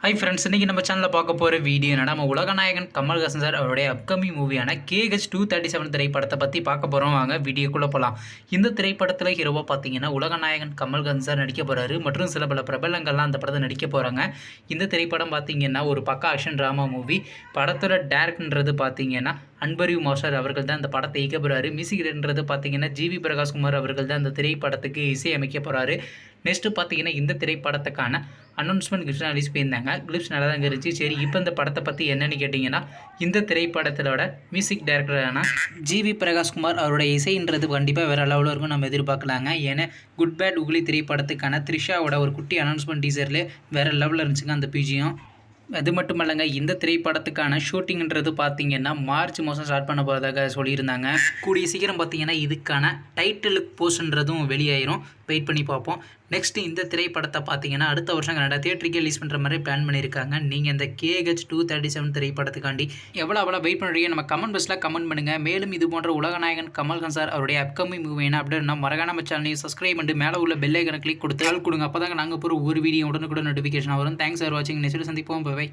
Hi friends இன்றைக்கி நம்ம சேனலில் பார்க்க போகிற வீடியோ என்னடா நம்ம உலகநாயகன் கமல்ஹாசன் சார் அவருடைய அப்கமிங் மூவியான கேஹெச் டூ தேர்ட்டி செவன் திரைப்படத்தை பற்றி பார்க்க போகிறோம் வாங்க வீடியோக்குள்ளே போகலாம் இந்த திரைப்படத்தில் ஹீரோவாக பார்த்தீங்கன்னா உலகநாயகன் கமல்ஹாசன் சார் நடிக்க போகிறாரு மற்றும் சில பல பிரபலங்கள்லாம் அந்த படத்தை நடிக்க போகிறாங்க இந்த திரைப்படம் பார்த்தீங்கன்னா ஒரு பக்கா ஆக்ஷன் ட்ராமா மூவி படத்தோட டேரக்ட்ன்றது பார்த்தீங்கன்னா அன்பரிவ் மாஸ்டர் அவர்கள் தான் அந்த படத்தை இயக்க போகிறாரு மியூசிக்ன்றது பார்த்தீங்கன்னா ஜிவி பிரகாஷ்குமார் அவர்கள் தான் அந்த திரைப்படத்துக்கு இசையமைக்க போகிறாரு நெக்ஸ்ட்டு பார்த்தீங்கன்னா இந்த திரைப்படத்துக்கான அனௌன்ஸ்மெண்ட் கிளிப்ஸ் ரிலீஸ் பண்ணியிருந்தாங்க. கிளிப்ஸ் நல்லா தான் இருந்துச்சு. சரி இப்போ இந்த படத்தை பற்றி என்னன்னு கேட்டிங்கன்னா இந்த திரைப்படத்திலோட மியூசிக் டைரக்டரான ஜிவி பிரகாஷ்குமார் அவரோட இசைன்றது கண்டிப்பாக வேறு லெவலில் இருக்கும் நம்ம எதிர்பார்க்கலாங்க. ஏன்னா குட் பேட் உகுலி திரைப்படத்துக்கான த்ரிஷாவோட ஒரு குட்டி அனௌன்ஸ்மெண்ட் டீசர்லேயே வேறு லெவலில் இருந்துச்சுங்க அந்த பிஜியும். அது மட்டும் இல்லைங்க இந்த திரைப்படத்துக்கான ஷூட்டிங்ன்றது பார்த்தீங்கன்னா மார்ச் மாதம் ஸ்டார்ட் பண்ண போகிறதாக சொல்லியிருந்தாங்க. கூடிய சீக்கிரம் பார்த்தீங்கன்னா இதுக்கான டைட்டிலுக்கு போஸ்ட்ன்றதும் வெளியாயிரும். வெயிட் பண்ணி பார்ப்போம். நெக்ஸ்ட்டு இந்த திரைப்படத்தை பார்த்தீங்கன்னா அடுத்த வருஷம் கனடா தேட்டருக்கு ரிலீஸ் பண்ணுற மாதிரி பிளான் பண்ணியிருக்காங்க. நீங்கள் இந்த கேஹெச் டூ தேர்ட்டி செவன் திரைப்படத்துக்காண்டி எவ்வளோ அவ்வளோ வெயிட் பண்ணுறீங்க நம்ம கமெண்ட் பாக்ஸில் கமெண்ட் பண்ணுங்கள் மேலும் இது போன்ற உலகநாயகன் கமல்ஹன் சார் அவருடைய அப்கமிங் மூவி என்ன அப்படின்னா மறக்காம நம்ம சேனலையும் சப்ஸ்கிரைப் பண்ணிட்டு மேலே உள்ள பெல் ஐக்கனை கிளிக் கொடுத்து ஆள் கொடுங்க. அப்போ தாங்க நாங்கள் போகிற ஒரு வீடியோ உடனுக்குடன் நோட்டிஃபிகேஷன் வரும். தேங்க்ஸ் ஃபார் வாட்சிங் நெக்ஸ்ட் சந்திப்போம். பை